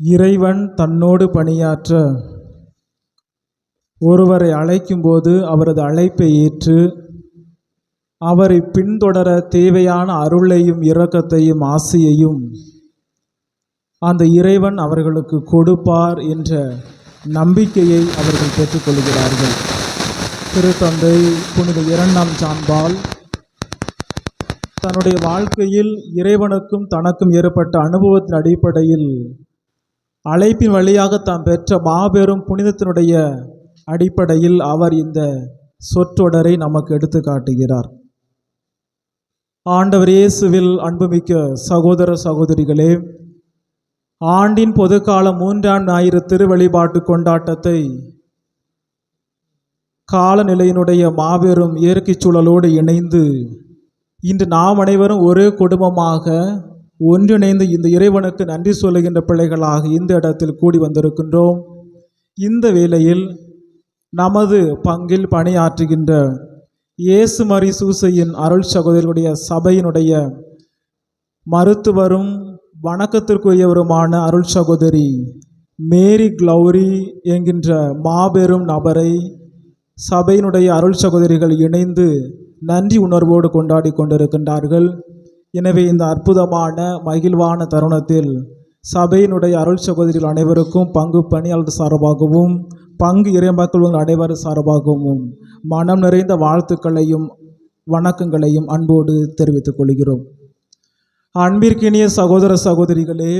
இறைவன் தன்னோடு பணியாற்ற. ஒருவரை அழைக்கும்போது அவரது அழைப்பை ஏற்று அவரை பின்தொடர தேவையான அருளையும் இரக்கத்தையும் ஆசையையும் அந்த இறைவன் அவர்களுக்கு கொடுப்பார் என்ற நம்பிக்கையை அவர்கள் பெற்றுக்கொள்கிறார்கள். திருத்தந்தை புனித இரண்டாம் சான்பால் தன்னுடைய வாழ்க்கையில் இறைவனுக்கும் தனக்கும் ஏற்பட்ட அனுபவத்தின் அடிப்படையில் அழைப்பின் வழியாக தாம் பெற்ற மாபெரும் புனிதத்தினுடைய அடிப்படையில் அவர் இந்த சொற்றொடரை நமக்கு எடுத்து காட்டுகிறார். ஆண்டவர் இயேசுவில் அன்புமிக்க சகோதர சகோதரிகளே ஆண்டின் பொதுக்கால மூன்றாம் ஞாயிறு திருவழிபாட்டு கொண்டாட்டத்தை காலநிலையினுடைய மாபெரும் இயற்கைச் சூழலோடு இணைந்து இன்று நாம் அனைவரும் ஒரே குடும்பமாக ஒன்றிணைந்து இந்த இறைவனுக்கு நன்றி சொல்லுகின்ற பிள்ளைகளாக இந்த இடத்தில் கூடி வந்திருக்கின்றோம். இந்த வேளையில் நமது பங்கில் பணியாற்றுகின்ற இயேசு மரி சூசையின் அருள் சகோதரர்களுடைய சபையினுடைய மருத்துவரும் வணக்கத்திற்குரியவருமான அருள் சகோதரி மேரி க்ளௌரி என்கின்ற மாபெரும் நபரை சபையினுடைய அருள் சகோதரிகள் இணைந்து நன்றி உணர்வோடு கொண்டாடி கொண்டிருக்கின்றார்கள். எனவே இந்த அற்புதமான மகிழ்வான தருணத்தில் சபையினுடைய அருள் சகோதரிகள் அனைவருக்கும் பங்கு பணியாளர் சார்பாகவும் பங்கு இறைமக்கள் அனைவர் சார்பாகவும் மனம் நிறைந்த வாழ்த்துக்களையும் வணக்கங்களையும் அன்போடு தெரிவித்துக் கொள்கிறோம். அன்பிற்கினிய சகோதர சகோதரிகளே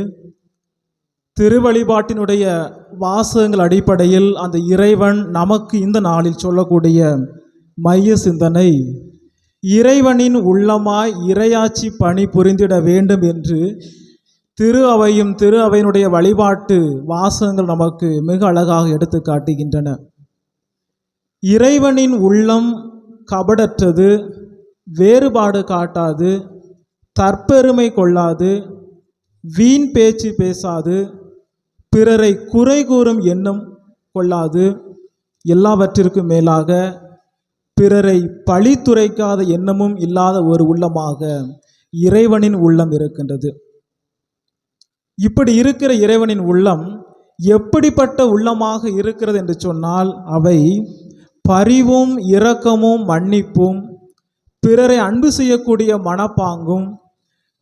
திருவழிபாட்டினுடைய வாசகங்கள் அடிப்படையில் அந்த இறைவன் நமக்கு இந்த நாளில் சொல்லக்கூடிய மைய சிந்தனை இறைவனின் உள்ளமாய் இரையாட்சி பணி புரிந்திட வேண்டும் என்று திரு அவையும் திரு அவையினுடைய வழிபாட்டு வாசகங்கள் நமக்கு மிக அழகாக எடுத்து காட்டுகின்றன. இறைவனின் உள்ளம் கபடற்றது வேறுபாடு காட்டாது தற்பெருமை கொள்ளாது வீண் பேச்சு பேசாது பிறரை குறை கூறும் எண்ணம் கொள்ளாது எல்லாவற்றிற்கும் மேலாக பிறரை பழித்துரைக்காத எண்ணமும் இல்லாத ஒரு உள்ளமாக இறைவனின் உள்ளம் இருக்கின்றது. இப்படி இருக்கிற இறைவனின் உள்ளம் எப்படிப்பட்ட உள்ளமாக இருக்கிறது என்று சொன்னால் அவை பரிவும் இரக்கமும் மன்னிப்பும் பிறரை அன்பு செய்யக்கூடிய மனப்பாங்கும்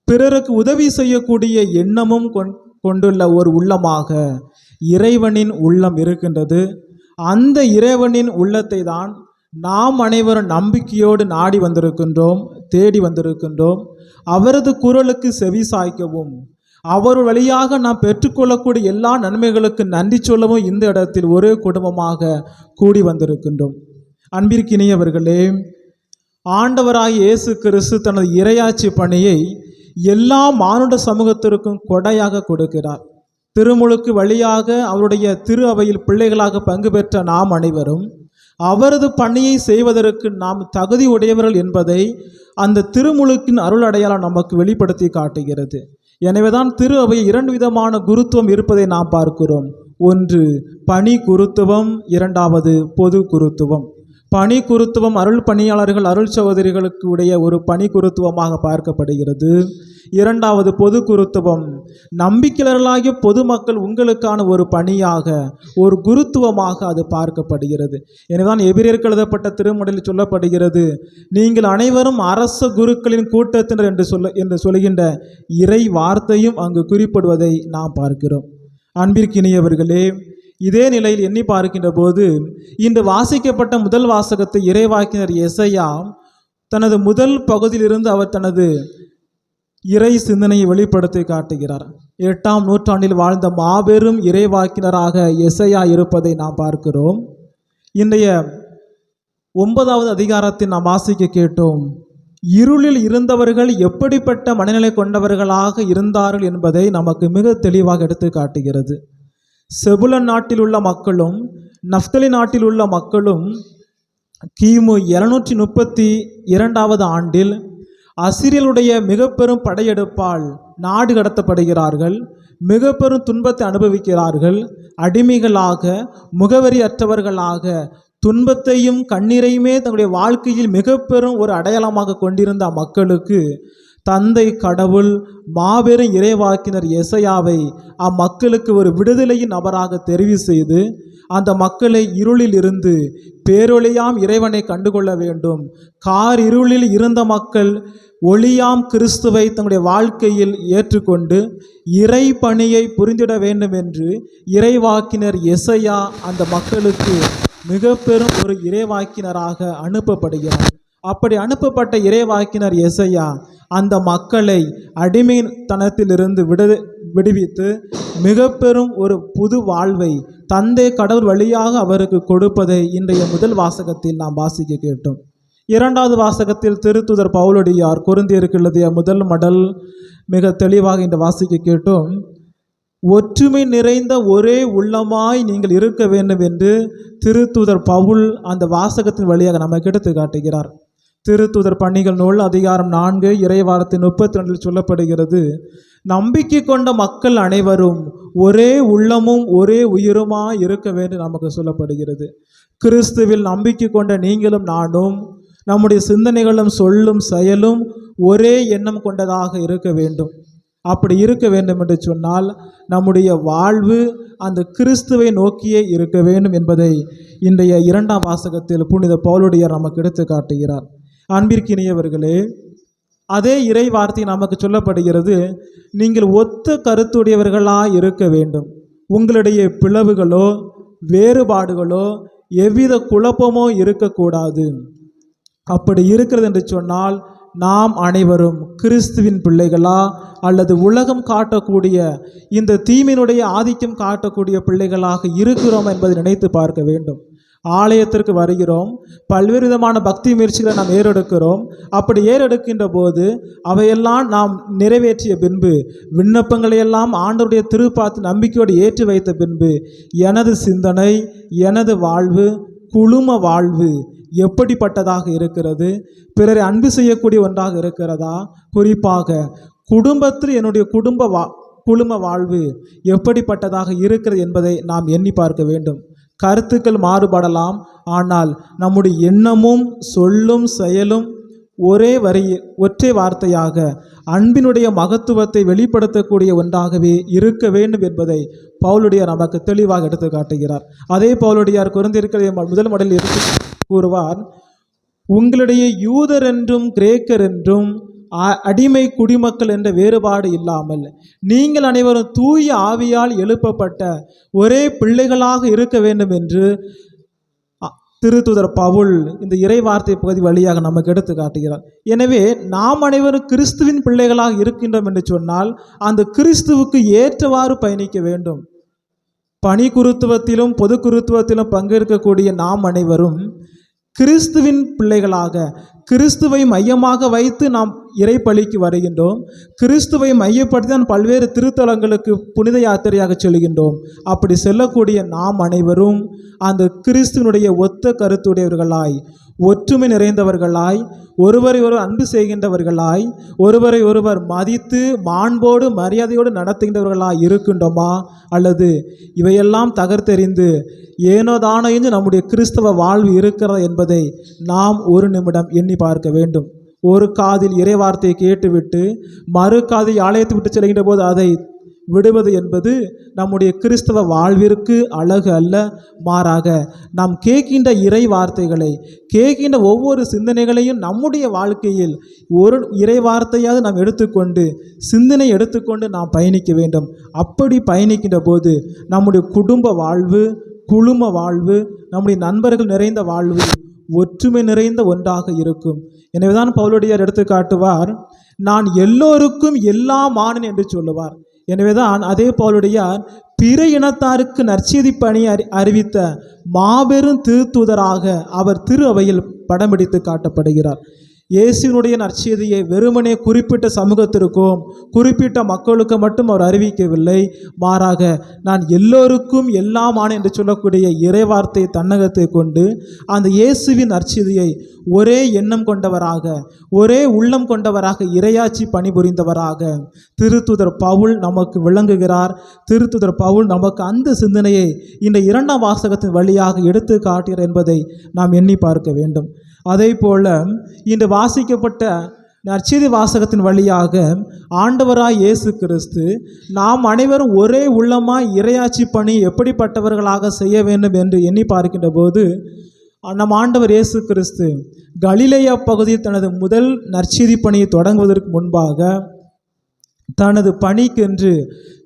பிறருக்கு உதவி செய்யக்கூடிய எண்ணமும் கொண்- கொண்டுள்ள ஒரு உள்ளமாக இறைவனின் உள்ளம் இருக்கின்றது. அந்த இறைவனின் உள்ளத்தை தான் நாம் அனைவரும் நம்பிக்கையோடு நாடி வந்திருக்கின்றோம் தேடி வந்திருக்கின்றோம். அவரது குரலுக்கு செவி சாய்க்கவும். அவர் வழியாக நாம் பெற்றுக்கொள்ளக்கூடிய எல்லா நன்மைகளுக்கு நன்றி சொல்லவும் இந்த இடத்தில் ஒரே குடும்பமாக கூடி வந்திருக்கின்றோம். அன்பிற்கினியவர்களே ஆண்டவராக இயேசு கிறிஸ்து தனது இரையாட்சி பணியை எல்லா மானுட சமூகத்திற்கும் கொடையாக கொடுக்கிறார். திருமுழுக்கு வழியாக அவருடைய திரு அவையில் பிள்ளைகளாக பங்கு பெற்ற நாம் அனைவரும் அவரது பணியை செய்வதற்கு நாம் தகுதி உடையவர்கள் என்பதை அந்த திருமுழுக்கின் அருள் அடையாளம் நமக்கு வெளிப்படுத்தி காட்டுகிறது. எனவேதான் திரு அவை இரண்டு விதமான குருத்துவம் இருப்பதை நாம் பார்க்கிறோம். ஒன்று பணி குருத்துவம் இரண்டாவது பொது குருத்துவம். பணி குருத்துவம் அருள் பணியாளர்கள் அருள் சகோதரிகளுக்கு உடைய ஒரு பணி குருத்துவமாக பார்க்கப்படுகிறது. இரண்டாவது பொது குருத்துவம். நம்பிக்கையாளர்களாகிய பொதுமக்கள் உங்களுக்கான ஒரு பணியாக ஒரு குருத்துவமாக அது பார்க்கப்படுகிறது. எனவேதான் எபிரியர்கள் எழுதப்பட்ட திருமுறையில் சொல்லப்படுகிறது நீங்கள் அனைவரும் அரச குருக்களின் கூட்டத்தினர் என்று சொல்ல என்று சொல்கின்ற இறை வார்த்தையும் அங்கு குறிப்பிடுவதை நாம் பார்க்கிறோம். அன்பிற்கினியவர்களே இதே நிலையில் எண்ணி பார்க்கின்ற போது இன்று வாசிக்கப்பட்ட முதல் வாசகத்தை இறைவாக்கினர் எசையா தனது முதல் பகுதியிலிருந்து அவர் தனது இறை சிந்தனையை வெளிப்படுத்தி காட்டுகிறார். எட்டாம் நூற்றாண்டில் வாழ்ந்த மாபெரும் இறைவாக்கினராக எசையா இருப்பதை நாம் பார்க்கிறோம். இன்றைய ஒன்பதாவது அதிகாரத்தை நாம் வாசிக்க கேட்டோம். இருளில் இருந்தவர்கள் எப்படிப்பட்ட மனநிலை கொண்டவர்களாக இருந்தார்கள் என்பதை நமக்கு மிக தெளிவாக எடுத்து காட்டுகிறது. செபுலன் நாட்டில் உள்ள மக்களும் நஃப்தலி நாட்டில் உள்ள மக்களும் கிமு இருநூற்றி முப்பத்தி இரண்டாவது ஆண்டில் அசிரியலுடைய மிக பெரும் படையெடுப்பால் நாடு கடத்தப்படுகிறார்கள் மிக பெரும் துன்பத்தை அனுபவிக்கிறார்கள் அடிமைகளாக முகவரியற்றவர்களாக துன்பத்தையும் கண்ணீரையுமே தங்களுடைய வாழ்க்கையில் மிக பெரும் ஒரு அடையாளமாக கொண்டிருந்த மக்களுக்கு தந்தை கடவுள் மாபெரும் இறைவாக்கினர் எசையாவை அம்மக்களுக்கு ஒரு விடுதலையின் நபராக தெரிவு செய்து அந்த மக்களை இருளில் இருந்து பேரொழியாம் இறைவனை கண்டுகொள்ள வேண்டும். கார் இருளில் இருந்த மக்கள் ஒளியாம் கிறிஸ்துவை தங்களுடைய வாழ்க்கையில் ஏற்றுக்கொண்டு இறை பணியை புரிந்திட வேண்டும் என்று இறைவாக்கினர் எசையா அந்த மக்களுக்கு மிக பெரும் ஒரு இறைவாக்கினராக அனுப்பப்படுகிறார். அப்படி அனுப்பப்பட்ட இறைவாக்கினர் எசையா அந்த மக்களை அடிமைத்தனத்திலிருந்து விடு விடுவித்து மிக பெரும் ஒரு புது வாழ்வை தந்தை கடவுள் வழியாக அவருக்கு கொடுப்பதை இன்றைய முதல் வாசகத்தில் நாம் வாசிக்க கேட்டோம். இரண்டாவது வாசகத்தில் திருத்துதர் பவுலடியார் குருந்தியருக்கு முதல் மடல் மிக தெளிவாக இந்த வாசிக்க கேட்டோம். ஒற்றுமை நிறைந்த ஒரே உள்ளமாய் நீங்கள் இருக்க வேண்டும் என்று திருத்தூதர் பவுல் அந்த வாசகத்தின் வழியாக நமக்கு எடுத்து காட்டுகிறார். திருத்தூதர் பணிகள் நூல் அதிகாரம் நான்கு இறைவாரத்தின் முப்பத்தி ரெண்டில் சொல்லப்படுகிறது. நம்பிக்கை கொண்ட மக்கள் அனைவரும் ஒரே உள்ளமும் ஒரே உயிருமாக இருக்க வேண்டும் நமக்கு சொல்லப்படுகிறது. கிறிஸ்துவில் நம்பிக்கை கொண்ட நீங்களும் நானும் நம்முடைய சிந்தனைகளும் சொல்லும் செயலும் ஒரே எண்ணம் கொண்டதாக இருக்க வேண்டும். அப்படி இருக்க வேண்டும் என்று சொன்னால் நம்முடைய வாழ்வு அந்த கிறிஸ்துவை நோக்கியே இருக்க வேண்டும் என்பதை இன்றைய இரண்டாம் வாசகத்தில் புனித பவுலுடையார் நமக்கு எடுத்து காட்டுகிறார். அன்பிற்கினியவர்களே அதே இறை வார்த்தை நமக்கு சொல்லப்படுகிறது நீங்கள் ஒத்த கருத்துடையவர்களாக இருக்க வேண்டும். உங்களுடைய பிளவுகளோ வேறுபாடுகளோ எவ்வித குழப்பமோ இருக்கக்கூடாது. அப்படி இருக்கிறது என்று சொன்னால் நாம் அனைவரும் கிறிஸ்துவின் பிள்ளைகளா அல்லது உலகம் காட்டக்கூடிய இந்த தீமினுடைய ஆதிக்கம் காட்டக்கூடிய பிள்ளைகளாக இருக்கிறோம் என்பதை நினைத்து பார்க்க வேண்டும். ஆலயத்திற்கு வருகிறோம். பல்வேறு விதமான பக்தி முயற்சிகளை நாம் ஏறெடுக்கிறோம். அப்படி ஏறெடுக்கின்ற போது அவையெல்லாம் நாம் நிறைவேற்றிய பின்பு விண்ணப்பங்களை எல்லாம் ஆண்டவருடைய திருப்பாத்து நம்பிக்கையோடு ஏற்றி வைத்த பின்பு எனது சிந்தனை எனது வாழ்வு குழும வாழ்வு எப்படிப்பட்டதாக இருக்கிறது? பிறரை அன்பு செய்யக்கூடிய ஒன்றாக இருக்கிறதா? குறிப்பாக குடும்பத்தில் என்னுடைய குடும்ப வா குழும வாழ்வு எப்படிப்பட்டதாக இருக்கிறது என்பதை நாம் எண்ணி பார்க்க வேண்டும். கருத்துக்கள் மாறுபடலாம். ஆனால் நம்முடைய எண்ணமும் சொல்லும் செயலும் ஒரே வரி ஒற்றை வார்த்தையாக அன்பினுடைய மகத்துவத்தை வெளிப்படுத்தக்கூடிய ஒன்றாகவே இருக்க வேண்டும் என்பதை பவுலுடையார் நமக்கு தெளிவாக எடுத்து காட்டுகிறார். அதே பவுலுடையார் குறைந்திருக்கிற முதல் மடலில் எடுத்து கூறுவார் உங்களுடைய யூதர் என்றும் கிரேக்கர் என்றும் அடிமை குடிமக்கள் என்ற வேறுபாடு இல்லாமல் நீங்கள் அனைவரும் தூய ஆவியால் எழுப்பப்பட்ட ஒரே பிள்ளைகளாக இருக்க வேண்டும் என்று திருத்துதர் பவுல் இந்த இறைவார்த்தை பகுதி வழியாக நமக்கு எடுத்து காட்டுகிறார். எனவே நாம் அனைவரும் கிறிஸ்துவின் பிள்ளைகளாக இருக்கின்றோம் என்று சொன்னால் அந்த கிறிஸ்துவுக்கு ஏற்றவாறு பயணிக்க வேண்டும். பணி குருத்துவத்திலும் பொது குருத்துவத்திலும் பங்கேற்கக்கூடிய நாம் அனைவரும் கிறிஸ்துவின் பிள்ளைகளாக கிறிஸ்துவை மையமாக வைத்து நாம் இறைப்பலிக்கு வருகின்றோம். கிறிஸ்துவை மையப்படுத்தி தான் பல்வேறு திருத்தலங்களுக்கு புனித யாத்திரையாக செல்கின்றோம். அப்படி செல்லக்கூடிய நாம் அனைவரும் அந்த கிறிஸ்துவனுடைய ஒத்த கருத்துடையவர்களாய் ஒற்றுமை நிறைந்தவர்களாய் ஒருவரை ஒருவர் அன்பு செய்கின்றவர்களாய் ஒருவரை ஒருவர் மதித்து மாண்போடு மரியாதையோடு நடத்துகின்றவர்களாய் இருக்கின்றோமா? அல்லது இவையெல்லாம் தகர்த்தெறிந்து ஏனோதானோ என்று நம்முடைய கிறிஸ்தவ வாழ்வு இருக்கிறது என்பதை நாம் ஒரு நிமிடம் எண்ணி பார்க்க வேண்டும். ஒரு காதில் இறைவார்த்தையை கேட்டுவிட்டு மறு காதில் ஆலயத்தை விட்டு செல்கின்ற போது அதை விடுவது என்பது நம்முடைய கிறிஸ்தவ வாழ்விற்கு அழகு அல்ல மாறாக நாம் கேட்கின்ற இறை வார்த்தைகளை கேட்கின்ற ஒவ்வொரு சிந்தனைகளையும் நம்முடைய வாழ்க்கையில் ஒரு இறை வார்த்தையாவது நாம் எடுத்துக்கொண்டு சிந்தனை எடுத்துக்கொண்டு நாம் பயணிக்க வேண்டும். அப்படி பயணிக்கின்ற போது நம்முடைய குடும்ப வாழ்வு குழும வாழ்வு நம்முடைய நண்பர்கள் நிறைந்த வாழ்வு ஒற்றுமை நிறைந்த ஒன்றாக இருக்கும். எனவேதான் பவுலுடையார் எடுத்து காட்டுவார் நான் எல்லோருக்கும் எல்லாம் ஆனேன் என்று சொல்லுவார். எனவேதான் அதே போலுடையார் பிற இனத்தாருக்கு நற்செய்தி பணி அறி அறிவித்த மாபெரும் திருத்தூதராக அவர் திரு அவையில் படம் பிடித்து காட்டப்படுகிறார். இயேசுவினுடைய நற்செய்தியை வெறுமனே குறிப்பிட்ட சமூகத்திற்கும் குறிப்பிட்ட மக்களுக்கு மட்டும் அவர் அறிவிக்கவில்லை. மாறாக நான் எல்லோருக்கும் எல்லாமான என்று சொல்லக்கூடிய இறைவார்த்தை தன்னகத்தை கொண்டு அந்த இயேசுவின் நற்செய்தியை ஒரே எண்ணம் கொண்டவராக ஒரே உள்ளம் கொண்டவராக இரையாட்சி பணிபுரிந்தவராக திருத்துதர் பவுல் நமக்கு விளங்குகிறார். திருத்துதர் பவுல் நமக்கு அந்த சிந்தனையை இந்த இரண்டாம் வாசகத்தின் வழியாக எடுத்து காட்டுகிறார் என்பதை நாம் எண்ணி பார்க்க வேண்டும். அதே போல் இன்று வாசிக்கப்பட்ட நற்செய்தி வாசகத்தின் வழியாக ஆண்டவராய் இயேசு கிறிஸ்து நாம் அனைவரும் ஒரே உள்ளமாய் இறையாட்சி பணி எப்படிப்பட்டவர்களாக செய்ய வேண்டும் என்று எண்ணி பார்க்கின்ற போது நம் ஆண்டவர் இயேசு கிறிஸ்து கலிலேயா பகுதியில் தனது முதல் நற்செய்தி பணியை தொடங்குவதற்கு முன்பாக தனது பணிக்கென்று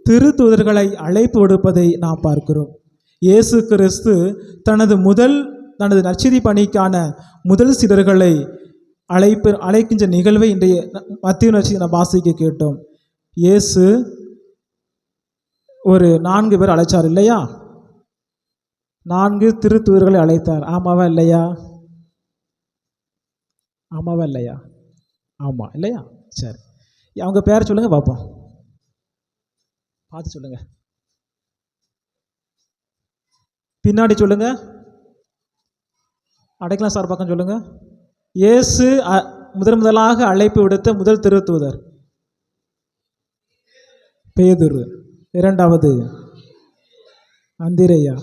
திருத்தூதர்களை அழைப்பு விடுப்பதை நாம் பார்க்கிறோம். இயேசு கிறிஸ்து தனது முதல் தனது நற்செய்தி பணிக்கான முதல் சிலர்களை அழைப்பு அழைக்கின்ற நிகழ்வை இன்றைய மத்திய நற்செய்தி நாம் வாசிக்க கேட்டோம். இயேசு ஒரு நான்கு பேர் அழைச்சார் இல்லையா? நான்கு திருத்தூர்களை அழைத்தார். ஆமாவா இல்லையா? ஆமாவா இல்லையா? ஆமாம் இல்லையா? சரி. அவங்க பேரை சொல்லுங்க பார்ப்போம். பார்த்து சொல்லுங்க. பின்னாடி சொல்லுங்க. அடைக்கலாம் சார் பக்கம் சொல்லுங்கள் இயேசு முதன் முதலாக அழைப்பு விடுத்த முதல் திருத்தூதர். பேதுரு. இரண்டாவது அந்திரையா.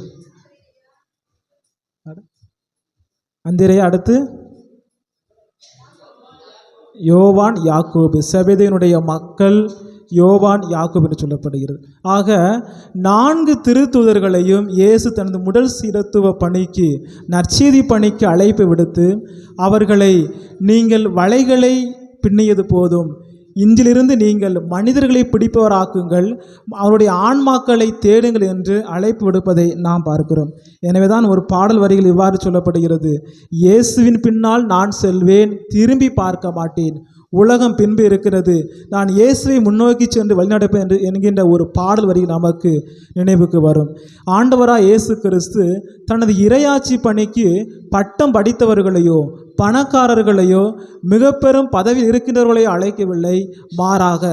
அந்திரையா அடுத்து யோவான் யாக்கோபு. செபதியினுடைய மக்கள் யோவான் யாக்கோப் என்று சொல்லப்படுகிறது. ஆக நான்கு திருத்தூதர்களையும் இயேசு தனது முதல் சீரத்துவ பணிக்கு நற்செய்தி பணிக்கு அழைப்பு விடுத்து அவர்களை நீங்கள் வலைகளை பின்னியது போதும். இன்றிலிருந்து நீங்கள் மனிதர்களை பிடிப்பவராக்குங்கள். அவருடைய ஆன்மாக்களை தேடுங்கள் என்று அழைப்பு விடுப்பதை நாம் பார்க்கிறோம். எனவேதான் ஒரு பாடல் வரிகள் இவ்வாறு சொல்லப்படுகிறது. இயேசுவின் பின்னால் நான் செல்வேன் திரும்பி பார்க்க மாட்டேன். உலகம் பின்பு இருக்கிறது. நான் இயேசுவை முன்னோக்கி சென்று வழிநடப்பேன் என்று என்கின்ற ஒரு பாடல் வரி நமக்கு நினைவுக்கு வரும். ஆண்டவராக இயேசு கிறிஸ்து தனது இரையாட்சி பணிக்கு பட்டம் படித்தவர்களையோ பணக்காரர்களையோ மிக பெரும் பதவியில் இருக்கின்றவர்களையோ அழைக்கவில்லை. மாறாக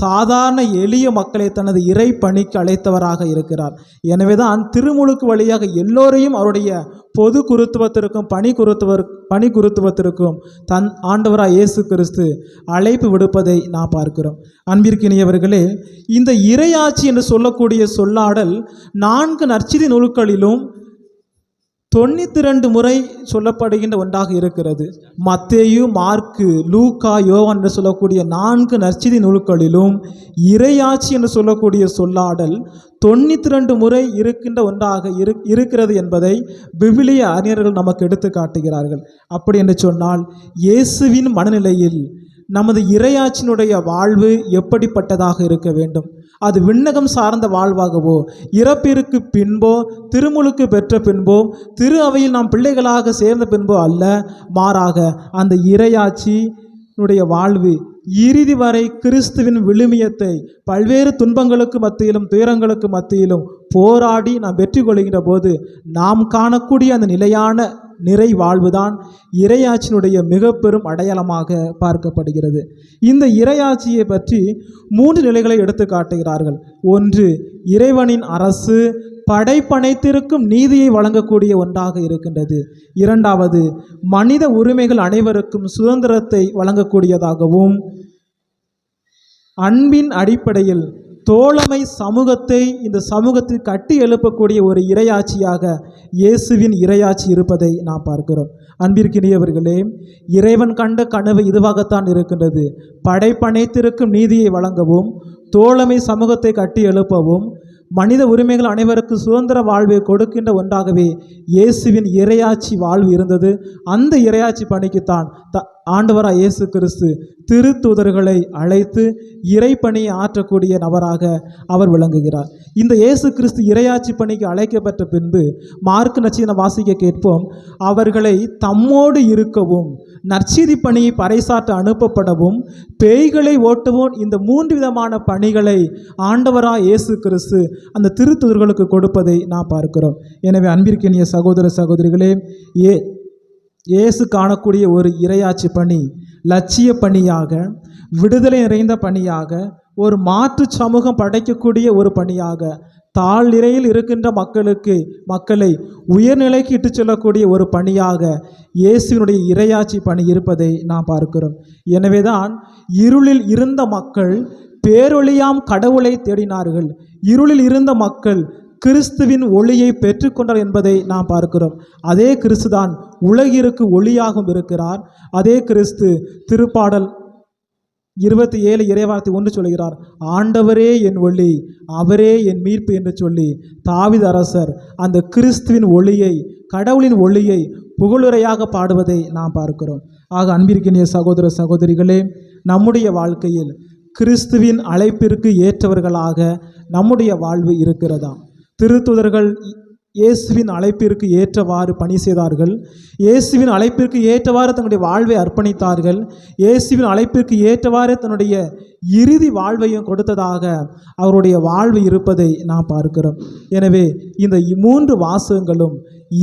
சாதாரண எளிய மக்களை தனது இறை பணிக்கு அழைத்தவராக இருக்கிறார். எனவேதான் திருமுழுக்கு வழியாக எல்லோரையும் அவருடைய பொது குருத்துவத்திற்கும் பணி குருத்துவர் பணி குருத்துவத்திற்கும் தன் ஆண்டவராக இயேசு கிறிஸ்து அழைப்பு விடுப்பதை நாம் பார்க்கிறோம். அன்பிற்கினியவர்களே இந்த இறையாட்சி என்று சொல்லக்கூடிய சொல்லாடல் நான்கு நற்சிதி நூல்களிலும் தொண்ணூற்றி ரெண்டு முறை சொல்லப்படுகின்ற ஒன்றாக இருக்கிறது. மத்தேயு மார்க்கு லூக்கா யோவான் என்று சொல்லக்கூடிய நான்கு நற்செய்தி நூல்களிலும் இறையாட்சி என்று சொல்லக்கூடிய சொல்லாடல் தொண்ணூற்றி ரெண்டு முறை இருக்கின்ற ஒன்றாக இரு இருக்கிறது என்பதை விவிலிய அறிஞர்கள் நமக்கு எடுத்து காட்டுகிறார்கள். அப்படி என்று சொன்னால் இயேசுவின் மனநிலையில் நமது இறையாட்சியினுடைய வாழ்வு எப்படிப்பட்டதாக இருக்க வேண்டும்? அது விண்ணகம் சார்ந்த வாழ்வாகவோ இறப்பிற்கு பின்போ திருமுழுக்கு பெற்ற பின்போ திரு அவையில் நாம் பிள்ளைகளாக சேர்ந்த பின்போ அல்ல. மாறாக அந்த இரையாட்சியினுடைய வாழ்வு இறுதி வரை கிறிஸ்துவின் விழுமியத்தை பல்வேறு துன்பங்களுக்கு மத்தியிலும் துயரங்களுக்கு மத்தியிலும் போராடி நாம் வெற்றி கொள்கின்ற போது நாம் காணக்கூடிய அந்த நிலையான நிறை வாழ்வுதான் இறையாட்சியினுடைய மிக பெரும் அடையாளமாக பார்க்கப்படுகிறது. இந்த இறையாட்சியை பற்றி மூன்று நிலைகளை எடுத்து காட்டுகிறார்கள். ஒன்று இறைவனின் அரசு படைப்பனைத்திருக்கும் நீதியை வழங்கக்கூடிய ஒன்றாக இருக்கின்றது. இரண்டாவது மனித உரிமைகள் அனைவருக்கும் சுதந்திரத்தை வழங்கக்கூடியதாகவும் அன்பின் அடிப்படையில் தோழமை சமூகத்தை இந்த சமூகத்தில் கட்டி எழுப்பக்கூடிய ஒரு இரையாட்சியாக இயேசுவின் இறையாட்சி இருப்பதை நாம் பார்க்கிறோம். அன்பிற்கினியவர்களே இறைவன் கண்ட கனவு இதுவாகத்தான் இருக்கின்றது. படைப்பனைத்திருக்கும் நீதியை வழங்கவும் தோழமை சமூகத்தை கட்டி எழுப்பவும் மனித உரிமைகள் அனைவருக்கும் சுதந்திர வாழ்வை கொடுக்கின்ற ஒன்றாகவே இயேசுவின் இரையாட்சி வாழ்வு இருந்தது. அந்த இறையாட்சி பணிக்குத்தான் த ஆண்டவராக இயேசு கிறிஸ்து திருத்தூதர்களை அழைத்து இறைப்பணியை ஆற்றக்கூடிய நபராக அவர் விளங்குகிறார். இந்த இயேசு கிறிஸ்து இறையாட்சி பணிக்கு அழைக்கப்பட்ட பின்பு மார்க் நச்சின வாசிக்க கேட்போம். அவர்களை தம்மோடு இருக்கவும் நற்செய்தி பணியை பறைசாட்ட அனுப்பப்படவும் பேய்களை ஓட்டவும் இந்த மூன்று விதமான பணிகளை ஆண்டவராக இயேசு கிறிஸ்து அந்த திருத்தூதர்களுக்கு கொடுப்பதை நாம் பார்க்கிறோம். எனவே அன்பிற்கினிய சகோதர சகோதரிகளே ஏ இயேசு காணக்கூடிய ஒரு இரையாட்சி பணி லட்சிய பணியாக விடுதலை நிறைந்த பணியாக ஒரு மாற்று சமூகம் படைக்கக்கூடிய ஒரு பணியாக தாழ் நிலையில் இருக்கின்ற மக்களுக்கு மக்களை உயர்நிலைக்கு இட்டுச் செல்லக்கூடிய ஒரு பணியாக இயேசுவினுடைய இரையாட்சி பணி இருப்பதை நாம் பார்க்கிறோம். எனவேதான் இருளில் இருந்த மக்கள் பேரொழியாம் கடவுளை தேடினார்கள். இருளில் இருந்த மக்கள் கிறிஸ்துவின் ஒளியை பெற்றுக்கொண்டார் என்பதை நாம் பார்க்கிறோம். அதே கிறிஸ்து தான் உலகிற்கு ஒளியாகவும் இருக்கிறார். அதே கிறிஸ்து திருப்பாடல் இருபத்தி ஏழு இறைவார்த்தை ஒன்று சொல்கிறார் ஆண்டவரே என் ஒளி அவரே என் மீட்பு என்று சொல்லி தாவித அரசர் அந்த கிறிஸ்துவின் ஒளியை கடவுளின் ஒளியை புகழுரையாக பாடுவதை நாம் பார்க்கிறோம். ஆக அன்பிற்கினிய சகோதர சகோதரிகளே நம்முடைய வாழ்க்கையில் கிறிஸ்துவின் அழைப்பிற்கு ஏற்றவர்களாக நம்முடைய வாழ்வு இருக்கிறதா? திருத்துதர்கள் இயேசுவின் அழைப்பிற்கு ஏற்றவாறு பணி செய்தார்கள். இயேசுவின் அழைப்பிற்கு ஏற்றவாறு தன்னுடைய வாழ்வை அர்ப்பணித்தார்கள். இயேசுவின் அழைப்பிற்கு ஏற்றவாறு தன்னுடைய இறுதி வாழ்வையும் கொடுத்ததாக அவருடைய வாழ்வு இருப்பதை நாம் பார்க்கிறோம். எனவே இந்த மூன்று வாசகங்களும்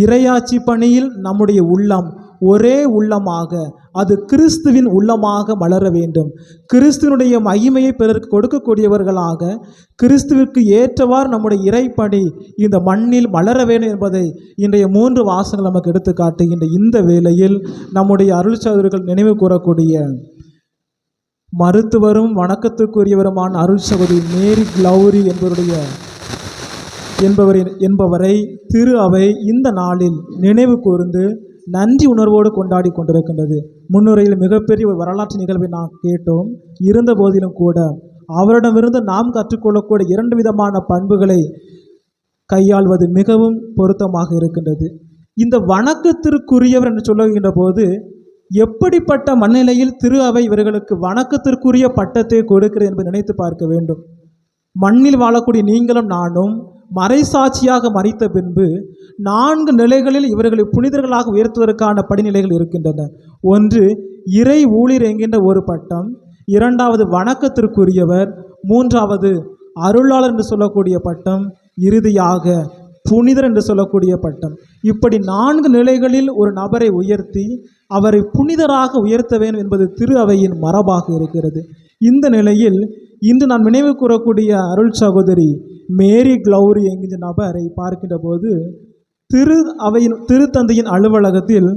இரையாட்சி பணியில் நம்முடைய உள்ளம் ஒரே உள்ளமாக அது கிறிஸ்துவின் உள்ளமாக மலர வேண்டும். கிறிஸ்துவனுடைய மகிமையை பிறருக்கு கொடுக்கக்கூடியவர்களாக கிறிஸ்துவிற்கு ஏற்றவாறு நம்முடைய இறைப்பணி இந்த மண்ணில் மலர வேண்டும் என்பதை இன்றைய மூன்று வாசங்கள் நமக்கு எடுத்துக்காட்டுகின்ற இந்த வேளையில் நம்முடைய அருள் சகோதரர்கள் நினைவு கூறக்கூடிய மருத்துவரும் வணக்கத்துக்குரியவருமான அருள் சகோதரி மேரி கிளௌரி என்பவருடைய என்பவரின் என்பவரை திரு அவை இந்த நாளில் நினைவு கூர்ந்து நன்றி உணர்வோடு கொண்டாடி கொண்டிருக்கின்றது. முன்னுரையில் மிகப்பெரிய ஒரு வரலாற்று நிகழ்வை நாம் கேட்டோம். இருந்த போதிலும் கூட அவரிடமிருந்து நாம் கற்றுக்கொள்ளக்கூடிய இரண்டு விதமான பண்புகளை கையாள்வது மிகவும் பொருத்தமாக இருக்கின்றது. இந்த வணக்கத்திற்குரியவர் என்று சொல்லுகின்ற போது எப்படிப்பட்ட மனநிலையில் திரு அவை இவர்களுக்கு வணக்கத்திற்குரிய பட்டத்தை கொடுக்கிறது என்பதை நினைத்து பார்க்க வேண்டும். மண்ணில் வாழக்கூடிய நீங்களும் நானும் மறைசாட்சியாக மறைத்த பின்பு நான்கு நிலைகளில் இவர்களை புனிதர்களாக உயர்த்துவதற்கான படிநிலைகள் இருக்கின்றன. ஒன்று இறை ஊழியர் என்கின்ற ஒரு பட்டம். இரண்டாவது வணக்கத்திற்குரியவர். மூன்றாவது அருளாளர் என்று சொல்லக்கூடிய பட்டம். இறுதியாக புனிதர் என்று சொல்லக்கூடிய பட்டம். இப்படி நான்கு நிலைகளில் ஒரு நபரை உயர்த்தி அவரை புனிதராக உயர்த்த வேண்டும் என்பது திரு அவையின் மரபாக இருக்கிறது. இந்த நிலையில் இன்று நான் நினைவு கூறக்கூடிய அருள் சகோதரி மேரி க்ளௌரி என்கின்ற நபரை பார்க்கின்ற போது திரு அவையின் திருத்தந்தையின் அலுவலகத்தில்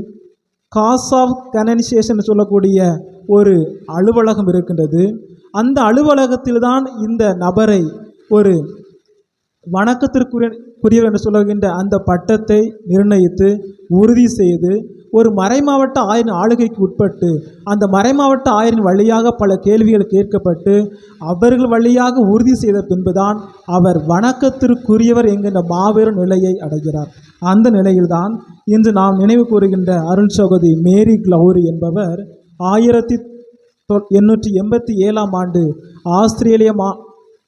காஸ் ஆஃப் கனனிசேஷன் சொல்லக்கூடிய ஒரு அலுவலகம் இருக்கின்றது. அந்த அலுவலகத்தில் தான் இந்த நபரை ஒரு வணக்கத்திற்குரிய குறியவர் என்று சொல்லுகின்ற அந்த பட்டத்தை நிர்ணயித்து உறுதி செய்து ஒரு மறைமாவட்ட ஆயரின் ஆளுகைக்கு உட்பட்டு அந்த மறைமாவட்ட ஆயரின் வழியாக பல கேள்விகள் கேட்கப்பட்டு அவர்கள் வழியாக உறுதி செய்த பின்புதான் அவர் வணக்கத்திற்குரியவர் என்கின்ற மாபெரும் நிலையை அடைகிறார். அந்த நிலையில்தான் இன்று நாம் நினைவு கூறுகின்ற அருள் சகோதரி மேரி க்ளௌரி என்பவர் ஆயிரத்தி தொ- எண்ணூற்றி எண்பத்தி ஏழாம் ஆண்டு ஆஸ்திரேலிய மா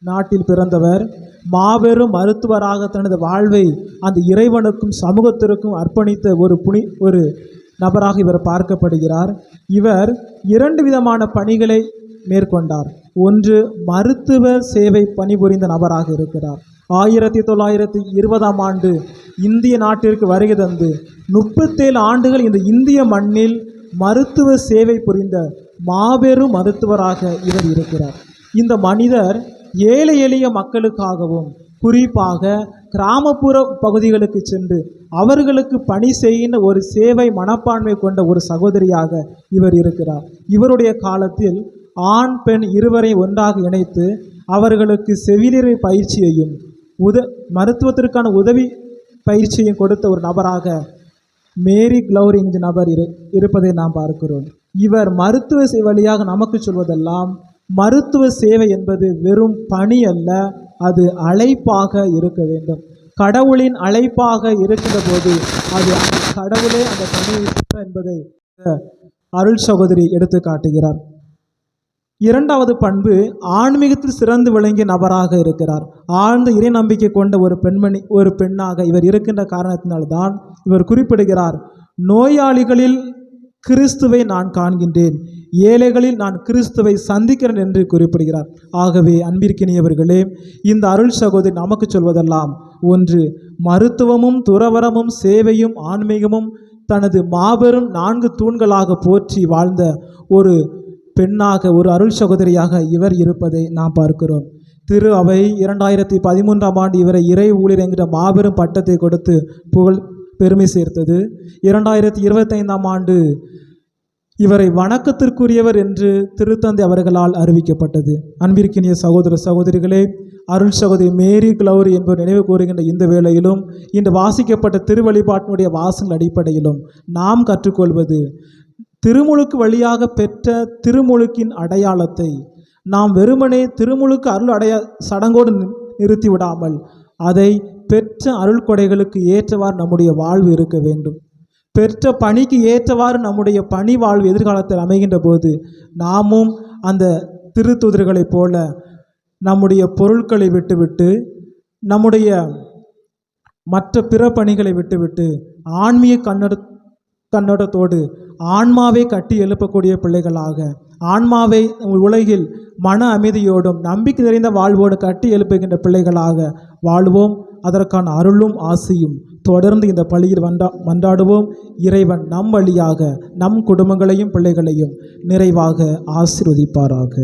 நாட்டில் பிறந்தவர். மாபெரும் மருத்துவராக தனது வாழ்வை அந்த இறைவனுக்கும் சமூகத்திற்கும் அர்ப்பணித்த ஒரு புனி ஒரு நபராக இவர் பார்க்கப்படுகிறார். இவர் இரண்டு விதமான பணிகளை மேற்கொண்டார். ஒன்று மருத்துவ சேவை பணிபுரிந்த நபராக இருக்கிறார். ஆயிரத்தி தொள்ளாயிரத்தி இருபதாம் ஆண்டு இந்திய நாட்டிற்கு வருகை தந்து முப்பத்தேழு ஆண்டுகள் இந்த இந்திய மண்ணில் மருத்துவ சேவை புரிந்த மாபெரும் மருத்துவராக இவர் இருக்கிறார். இந்த மனிதர் ஏழை எளிய மக்களுக்காகவும் குறிப்பாக கிராமப்புற பகுதிகளுக்கு சென்று அவர்களுக்கு பணி செய்கின்ற ஒரு சேவை மனப்பான்மை கொண்ட ஒரு சகோதரியாக இவர் இருக்கிறார். இவருடைய காலத்தில் ஆண் பெண் இருவரை ஒன்றாக இணைத்து அவர்களுக்கு செவிலியர் பயிற்சியையும் உத மருத்துவத்திற்கான உதவி பயிற்சியையும் கொடுத்த ஒரு நபராக மேரி க்ளௌர் என்ற நபர் இரு இருப்பதை நாம் பார்க்கிறோம். இவர் மருத்துவ வழியாக நமக்கு சொல்வதெல்லாம் மருத்துவ சேவை என்பது வெறும் பணி அல்ல அது அழைப்பாக இருக்க வேண்டும். கடவுளின் அழைப்பாக இருக்கிற போது அது கடவுளே அந்த பணியை என்பதை அருள் சகோதரி எடுத்து காட்டுகிறார். இரண்டாவது பண்பு ஆன்மீகத்தில் சிறந்து விளங்கிய நபராக இருக்கிறார். ஆழ்ந்த இறை நம்பிக்கை கொண்ட ஒரு பெண்மணி ஒரு பெண்ணாக இவர் இருக்கின்ற காரணத்தினால்தான் இவர் குறிப்பிடுகிறார் நோயாளிகளில் கிறிஸ்துவை நான் காண்கின்றேன். ஏழைகளில் நான் கிறிஸ்துவை சந்திக்கிறேன் என்று குறிப்பிடுகிறார். ஆகவே அன்பிற்கினியவர்களே இந்த அருள் சகோதரி நமக்கு சொல்வதெல்லாம் ஒன்று மருத்துவமும் துறவரமும் சேவையும் ஆன்மீகமும் தனது மாபெரும் நான்கு தூண்களாக போற்றி வாழ்ந்த ஒரு பெண்ணாக ஒரு அருள் சகோதரியாக இவர் இருப்பதை நாம் பார்க்கிறோம். திரு அவை இரண்டாயிரத்தி பதிமூன்றாம் ஆண்டு இவரை இறை ஊழியர் என்கிற மாபெரும் பட்டத்தை கொடுத்து புகழ் பெருமை சேர்த்தது. இரண்டாயிரத்தி இருபத்தைந்தாம் ஆண்டு இவரை வணக்கத்திற்குரியவர் என்று திருத்தந்தை அவர்களால் அறிவிக்கப்பட்டது. அன்பிற்கினிய சகோதர சகோதரிகளே அருள் சகோதரி மேரி கிளௌரி என்பவர் நினைவு கூறுகின்ற இந்த வேளையிலும் இன்று வாசிக்கப்பட்ட திருவழிபாட்டினுடைய வாசங்கள் அடிப்படையிலும் நாம் கற்றுக்கொள்வது திருமுழுக்கு வழியாக பெற்ற திருமுழுக்கின் அடையாளத்தை நாம் வெறுமனே திருமுழுக்கு அருள் அடைய சடங்கோடு நி- நிறுத்தி விடாமல் அதை பெற்ற அருள் கொடைகளுக்கு ஏற்றவாறு நம்முடைய வாழ்வு இருக்க வேண்டும். பெற்ற பணிக்கு ஏற்றவாறு நம்முடைய பணி வாழ்வு எதிர்காலத்தில் அமைகின்ற போது நாமும் அந்த திருத்துதர்களைப் போல நம்முடைய பொருட்களை விட்டுவிட்டு நம்முடைய மற்ற பிற பணிகளை விட்டுவிட்டு ஆன்மீக கண்ணோட கண்ணோட்டத்தோடு ஆன்மாவை கட்டி எழுப்பக்கூடிய பிள்ளைகளாக ஆன்மாவை உலகில் மன அமைதியோடும் நம்பிக்கை நிறைந்த வாழ்வோடு கட்டி எழுப்புகின்ற பிள்ளைகளாக வாழ்வோம். அதற்கான அருளும் ஆசையும் தொடர்ந்து இந்த பள்ளியில் வந்தா மன்றாடுவோம். இறைவன் நம் வழியாக நம் குடும்பங்களையும் பிள்ளைகளையும் நிறைவாக ஆசிர்வதிப்பாராக.